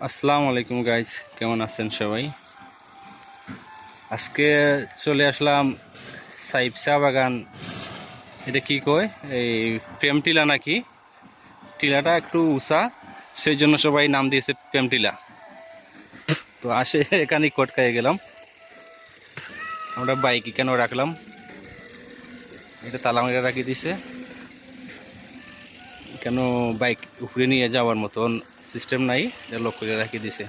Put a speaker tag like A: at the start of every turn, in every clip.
A: আসসালামু আলাইকুম গাইজ কেমন আছেন সবাই? আজকে চলে আসলাম সাইব চা বাগান। এটা কি কয়? এই প্রেম টিলা নাকি? টিলাটা একটু উষা সেই জন্য সবাই নাম দিয়েছে প্রেম টিলা। তো আসে এখানে কটকায় গেলাম। আমরা বাইক কেন রাখলাম? এটা তালা মেরে রাখি দিছে। কেন বাইক উপরে নিয়ে যাওয়ার মতন সিস্টেম নাই যা লক করে রাখি দিছে।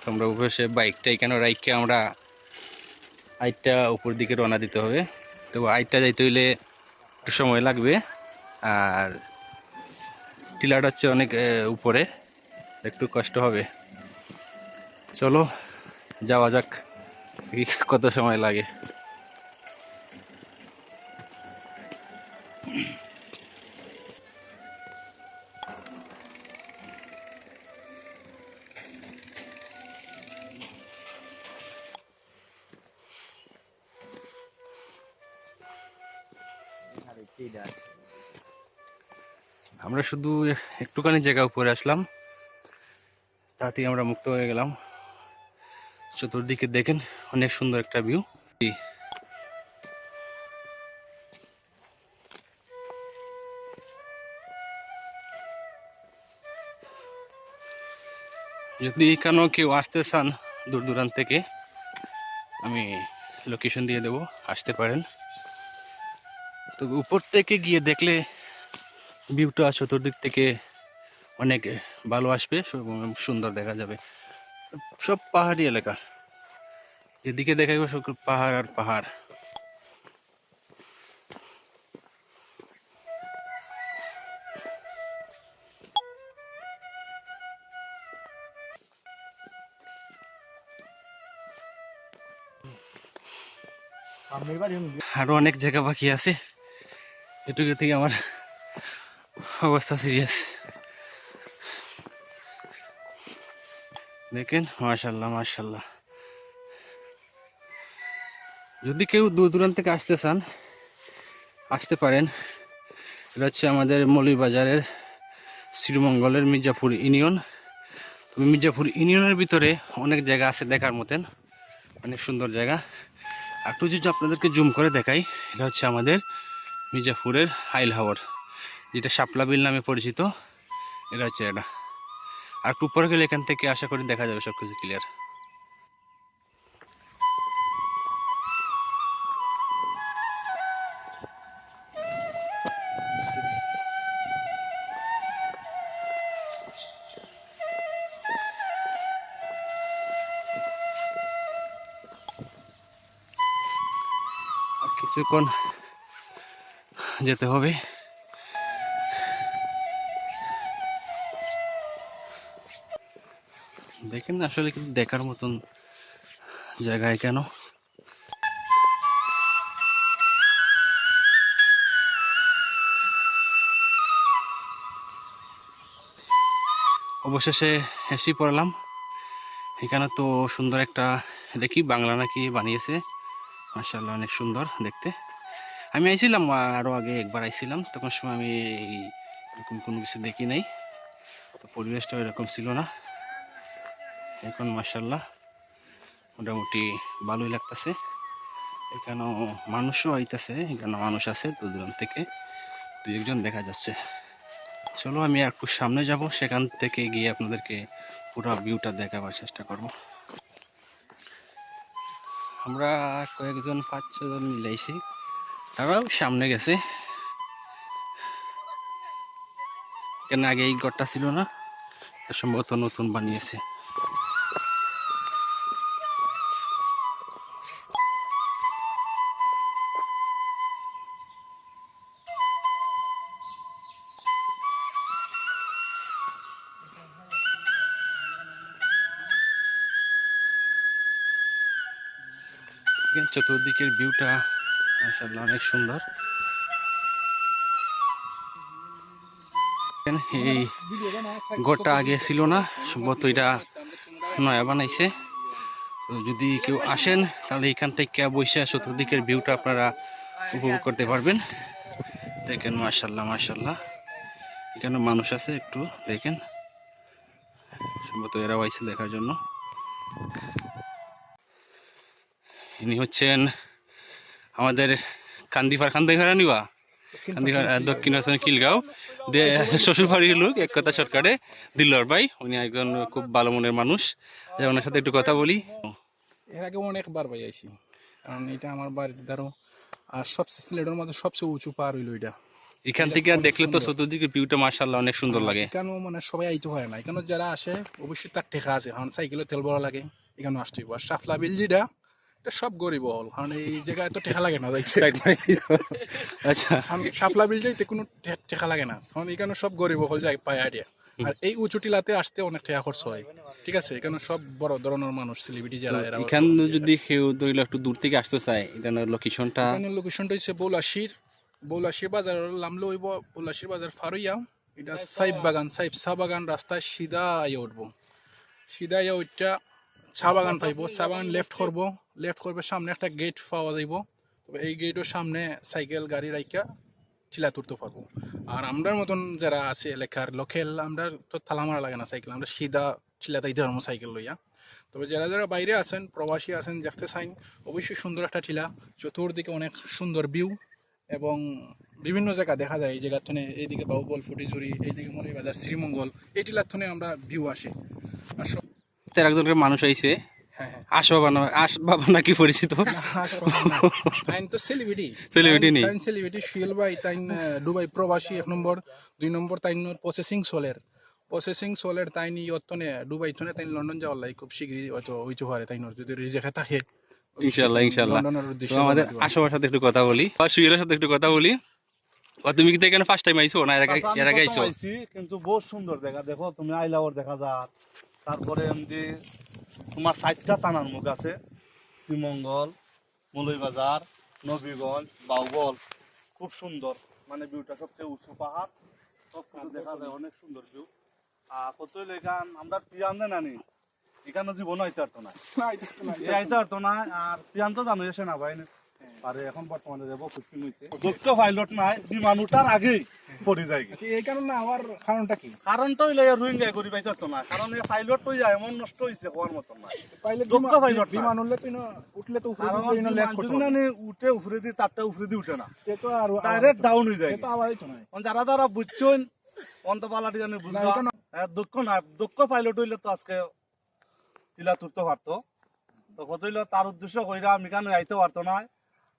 A: তো আমরা উপরে সে বাইকটা এখানে রাইখে আমরা আইটটা উপর দিকে রওনা দিতে হবে। তো আইটটা যাইতে হইলে একটু সময় লাগবে। আর টিলাটা হচ্ছে অনেক উপরে, একটু কষ্ট হবে। চলো, যাওয়া যাক কত সময় লাগে। আমরা শুধু একটুখানি জায়গা উপরে আসলাম। তাতেই আমরা মুক্ত হয়ে গেলাম। চতুর্দিকে দেখেন অনেক সুন্দর একটা ভিউ যদি কেন কেউ আসতে চান দূর দূরান্ত থেকে, আমি লোকেশন দিয়ে দেবো। আসতে পারেন। তো উপর থেকে গিয়ে দেখলে ভিউটা চতুর্দিক থেকে অনেক ভালো আসবে সুন্দর দেখা যাবে। সব পাহাড়ি এলাকা। যেদিকে দেখা যাবে সব পাহাড় আর পাহাড়। আরও অনেক জায়গা বাকি আছে। এটুকু থেকে আমার অবস্থা সিরিয়াস দেখেন মাশাল্লাহ মাশাল্লাহ যদি কেউ দূর দূরান্ত থেকে আসতে চান, আসতে পারেন। এটা হচ্ছে আমাদের মৌলিবাজারের শ্রীমঙ্গলের মির্জাপুর ইউনিয়ন। তবে মির্জাপুর ইউনিয়নের ভিতরে অনেক জায়গা আছে দেখার মতন। অনেক সুন্দর জায়গা। একটু যদি আপনাদেরকে জুম করে দেখাই, এটা হচ্ছে আমাদের মির্জাপুরের হাইল হাওয়ার যেটা শাপলা বিল নামে পরিচিত। এটা হচ্ছে এটা। আর একটু উপরে গেলে এখান থেকে আশা করি দেখা যাবে সব কিছু ক্লিয়ার কিছুক্ষণ যেতে হবে। দেখেন না আসলে কিন্তু দেখার মতন জায়গায় কেন? অবশেষে হেসি পড়লাম। এখানে তো সুন্দর একটা কি বাংলা নাকি বানিয়েছে? মার্শাল্লাহ অনেক সুন্দর দেখতে। আমি আইছিলাম আরও আগে একবার আইছিলাম। তখন সময় আমি এরকম কোনো কিছু দেখি নাই। তো পরিবেশটা এরকম ছিল না। এখন মার্শাল্লাহ মোটামুটি ভালোই লাগতেছে। এখানেও মানুষও আইতেছে, এখানে মানুষ আছে দূর দূরান্ত থেকে দু একজন দেখা যাচ্ছে। চলো আমি একটু সামনে যাব, সেখান থেকে গিয়ে আপনাদেরকে পুরো ভিউটা দেখাবার চেষ্টা করব। আমরা কয়েকজন পাঁচ ছজন মিলাইছি তারাও সামনে গেছে। কেন আগে এই ঘরটা ছিল না? সম্ভবত নতুন বানিয়েছে। চতুর্দিকের ভিউটা মাশাআল্লাহ, অনেক সুন্দর। এই ঘরটা আগে ছিল না, সম্ভবত এটা নয়া বানাইছে। তো যদি কেউ আসেন, তাহলে এখান থেকে বসে চতুর্দিকের ভিউটা আপনারা উপভোগ করতে পারবেন। দেখেন মাশাল্লাহ মাশাল্লাহ এখানে মানুষ আছে একটু, দেখেন। সম্ভবত এরাও আইসে দেখার জন্য। ইনি হচ্ছেন আমাদের কান্দিফার কান্দিফার নিবা? কান্দিফার দক্ষিণ আসাম কিলগাঁও দে শ্বশুর লোক এক কথা সরকারে দিল্লর ভাই উনি একজন খুব ভালো মনের মানুষ। ওনার সাথে একটু কথা বলি।
B: এর আগে অনেকবার ভাই আইছি। কারণ এটা আমার বাড়ির ধরো আর সবচেয়ে সিলেটের মধ্যে সবচেয়ে উঁচু পার হইল এটা।
A: এখান থেকে আর দেখলে তো চতুর্দিকে ভিউটা মার্শাল্লাহ অনেক সুন্দর লাগে।
B: এখানেও মানে সবাই আইতে পারে না। এখানে যারা আসে অবশ্যই তার ঠেকা আছে। কারণ সাইকেলে তেল ভরা লাগে এখানে আসতে হইব। আর সাফলা বিল যেটা এটা সব গরিব হল কারণ এই জায়গায় তো ঠেকা লাগে না যাইছে
A: আচ্ছা।
B: সাফলা বিল যাইতে কোনো ঠেকা লাগে না কারণ এখানে সব গরিব হল যায় পায় আইডিয়া। আর এই উঁচু টিলাতে আসতে অনেক ঠেকা খরচ হয় ঠিক আছে? এখানে সব বড় ধরনের মানুষ সেলিব্রিটি যারা এরা
A: এখান যদি কেউ ধরিল একটু দূর থেকে আসতে চায় এখানে লোকেশনটা
B: এখানে লোকেশনটা হচ্ছে বৌলাশির। বৌলাশির বাজার নামলে হইব বৌলাশির বাজার ফারুইয়া। এটা সাইব বাগান সাইব চা বাগান রাস্তায় সিধা আইয়া উঠবো। সিধা আইয়া উঠটা চা বাগান পাইব চা বাগান লেফট করব লেফট করবে সামনে একটা গেট পাওয়া যাইব। তবে এই গেটের সামনে সাইকেল গাড়ি রাইকা চিলা তুলতে পারব। আর আমরার মতন যারা আছে এলাকার লোকেল আমরা তো থালা মারা লাগে না সাইকেল আমরা সিধা চিলা তাইতে পারব সাইকেল লইয়া। তবে যারা যারা বাইরে আছেন প্রবাসী আছেন দেখতে চাইন অবশ্যই সুন্দর একটা টিলা চতুর্দিকে অনেক সুন্দর ভিউ এবং বিভিন্ন জায়গা দেখা যায়। এই জায়গার থনে এইদিকে বাহুবল ফুটিঝুরি এইদিকে মনে বাজার শ্রীমঙ্গল এই টিলার থনে আমরা ভিউ আসে। আর সব
A: তের একজনের মানুষ আইছে।
B: হ্যাঁ হ্যাঁ।
A: বাবা না বাবা নাকি পরিচিত?
B: তাইন তো সেলিব্রিটি
A: Celebrity নি?
B: তাইন সেলিব্রিটি শুয়েল ভাই তাইন দুবাই প্রবাসী এক নম্বর। দুই নম্বর তাইন প্রসেসিং সোলের প্রসেসিং সোলের তাইন ইয়তনে দুবাই থনে তাইন লন্ডন যাওয়ার লাই খুব শীঘ্রই হয়তো হইতে পারে তাইনর যদি রিজেকে থাকে।
A: ইনশাল্লাহ ইনশাল্লাহ
B: লন্ডনের
A: তো
B: উদ্দেশ্যে
A: আমাদের আশাবার সাথে একটু কথা বলি। আর সুয়েলের সাথে একটু কথা বলি। ও তুমি কি এখানে ফার্স্ট টাইম আইছো না? এর আগে
C: আচ্ছা,
A: এর আগে আইছো?
C: কিন্তু বহুত সুন্দর জায়গা। দেখো তুমি আইলাওর দেখা যার তারপরে এমনি তোমার চারটা টানার মুখ আছে। শ্রীমঙ্গল মলইবাজার নবীগঞ্জ বাউবল। খুব সুন্দর মানে ভিউটা সবচেয়ে উঁচু পাহাড়। সব কিছু দেখা যায় অনেক সুন্দর ভিউ আর কত এখান আমরা পিয়ান আনি এখানে জীবন আইতে পারতো না। আইতে পারতো না আর পিয়ান তো জানো এসে না ভাই আরে এখন বর্তমানে যাব দক্ষ পাইলট নাই বিমান উঠার আগেই। পড়ে যায়।
B: আচ্ছা এই কারণে আমার কারণটা কি?
C: কারণ তো ইলে রোহিঙ্গা করি পাইছ তো না কারণ এই পাইলট তো যায় এমন নষ্ট হইছে হওয়ার মতো না।
B: বিমা-
C: পাইলট
B: বিমান উঠলে তো ইনো উঠলে তো উপরে ইনো লেস করতে
C: না উঠে উপরে দি তারটা উপরে দি উঠে না।
B: সে তো আর
C: ডাইরেক্ট ডাউন হয়ে যায়।
B: তো
C: কারণ যারা যারা বুঝছেন অন্ত পালাটি জানি
B: না,
C: বুঝবা দক্ষ না দক্ষ পাইলট হইলে তো আজকে টিলা তুলতে পারতো। তো কত হইল তার উদ্দেশ্য কইরা আমি কেন আইতে পারতো না?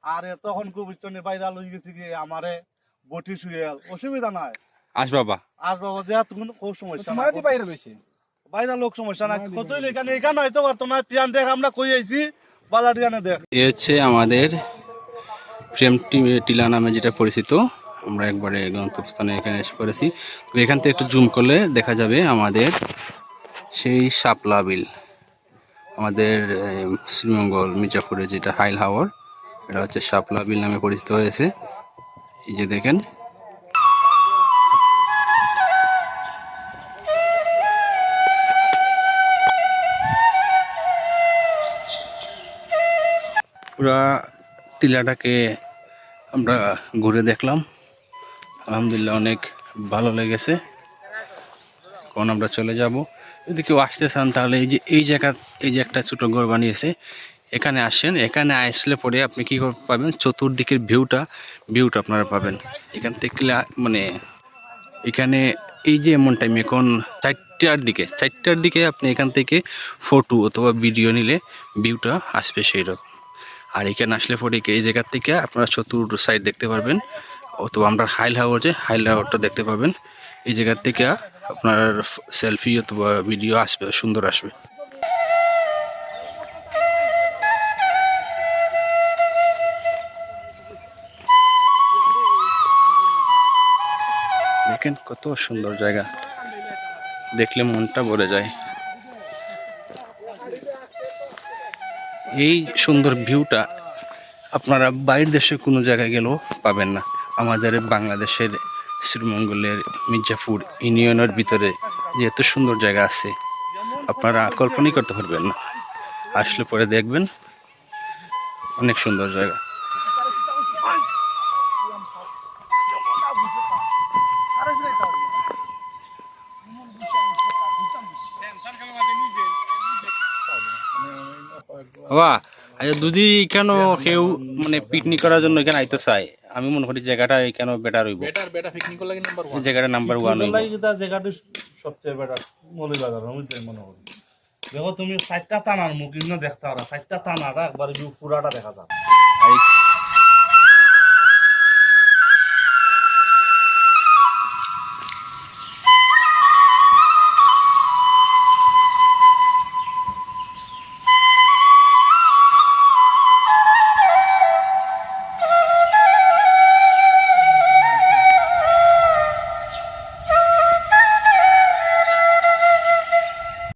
C: আর তখন খুব ইচ্ছনি বাইরা লই গেছি কি আমারে? বটি শুয়ে অসুবিধা নাই।
A: আস বাবা।
C: আজ বাবা যে তুমি খুব সমস্যা
B: তোমার দি বাইরে লইছে
C: বাইরে লোক সমস্যা
B: আমাদের
C: কত এখানে এখানে হয়তো পারতো না। পিয়ান দেখ আমরা কই আইছি। বালাটিয়ানে দেখ।
A: এ হচ্ছে আমাদের প্রেম টি- টিলা নামে যেটা পরিচিত। আমরা একবারে গন্তব্যস্থানে এখানে এসে পড়েছি। তো এখান থেকে একটু জুম করলে দেখা যাবে আমাদের সেই শাপলা বিল। আমাদের শ্রীমঙ্গল মির্জাপুরে যেটা হাইল হাওয়ার এটা হচ্ছে শাপলা বিল নামে পরিচিত হয়েছে। এই যে দেখেন। পুরা টিলাটাকে আমরা ঘুরে দেখলাম। আলহামদুলিল্লাহ অনেক ভালো লেগেছে। এখন আমরা চলে যাব। যদি কেউ আসতে চান তাহলে এই যে, এই জায়গার এই যে একটা ছোটো ঘর বানিয়েছে এখানে আসেন, এখানে আসলে পরে আপনি কী পাবেন? চতুর্দিকের ভিউটা ভিউটা আপনারা পাবেন। এখান থেকে মানে এখানে এই যে এমন টাইম এখন চারটার দিকে চারটার দিকে আপনি এখান থেকে ফটো অথবা ভিডিও নিলে ভিউটা আসবে সেই রকম আর এখানে আসলে পরে এই জায়গার থেকে আপনারা চতুর সাইড দেখতে পারবেন, অথবা আমরা হাইল হাওয়ার যে হাইল হাওয়ারটা দেখতে পাবেন এই জায়গার থেকে আপনার সেলফি অথবা ভিডিও আসবে, সুন্দর আসবে। দেখেন কত সুন্দর জায়গা। দেখলে মনটা ভরে যায়। এই সুন্দর ভিউটা আপনারা বাইরের দেশে কোনো জায়গায় গেলেও পাবেন না। আমাদের বাংলাদেশের, শ্রীমঙ্গলের, মির্জাপুর ইউনিয়নের ভিতরে যে এত সুন্দর জায়গা আছে, আপনারা কল্পনাই করতে পারবেন না। আসলে পরে দেখবেন অনেক সুন্দর জায়গা। যদি কেন কেউ মানে পিকনিক করার জন্য এখানে আইতে চায়? আমি মনে করি জায়গাটা এখানে বেটার হইব?
B: বেটার বেটা পিকনিক লাগে নাম্বার
A: এই
B: ওয়ান
A: জায়গাটা নাম্বার 1 হইব।
C: লাগি যেটা জায়গাটা সবচেয়ে বেটার মলি বাজার আমি তাই মনে করি। দেখো তুমি চারটা টানার মুখ ইন্ন দেখতে পারা চারটা টানাটা একবার পুরাটা দেখা যায়